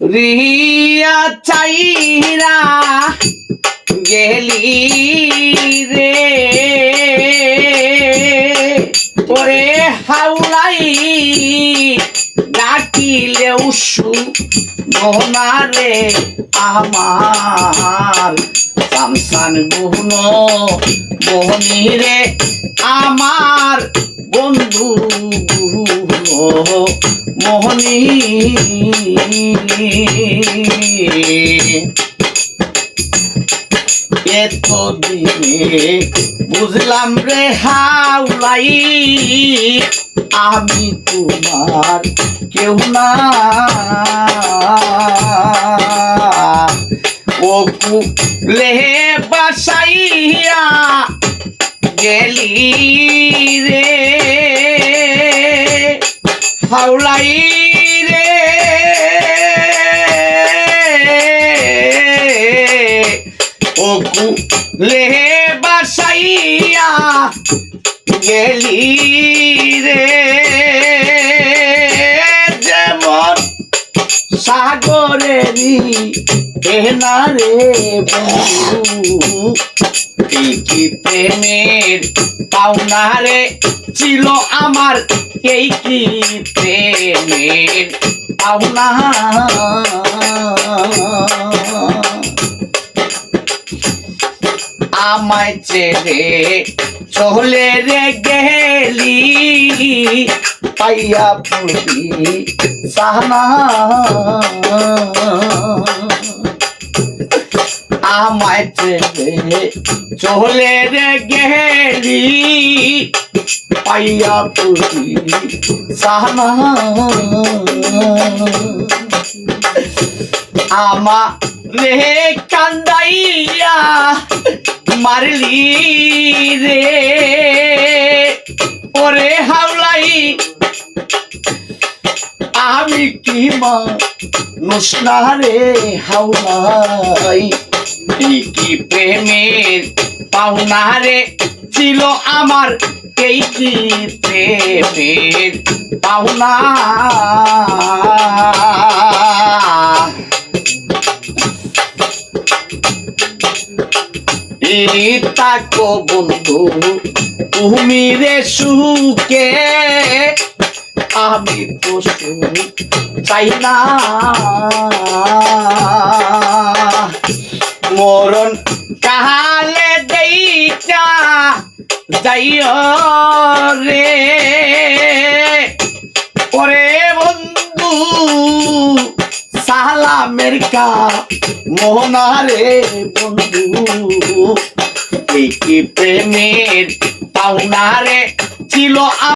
রিয়া চাইরা গেলি রে। ওরে হাউলাই ডাকিলেও সু রে আমার। সামসান গুহন মোহনী রে আমার বন্ধু। মোহনী। এত দিনে বুঝলাম রে হাওলাই, আমি তোমার কেউ না। ও কুলে বাসাইয়া গেলি রে। হাওলাই রে। ও কুলে বাসাইয়া গেলি রে। যেমন সাগরেরই এনা রে বন্ধু কি প্রেমের পাওনা রে। ছিল আমার এই কি প্রেমের পাওনা। আমায় ছেড়ে চলে রে গেলি, পাইয়া পুরি সাহনা। আমায় ছেড়ে চলে রে গেলি পাইয়া পুরি সাহনা আমা কান্দাইয়া মারলি রে ওরে হাওলাই আমি কি মা নুসনা রে হাওলাই কি প্রেমের পাওনা রে ছিল আমার এই কি প্রেমের পাওনা তাকো বন্ধু তুমি রে সুখে। আমি তো সুখ চাই না। যাইও রে। ওরে বন্ধু সালা মেরকা মোহনা মোহনারে বন্ধু কি প্রেমের পাওনারে ছিল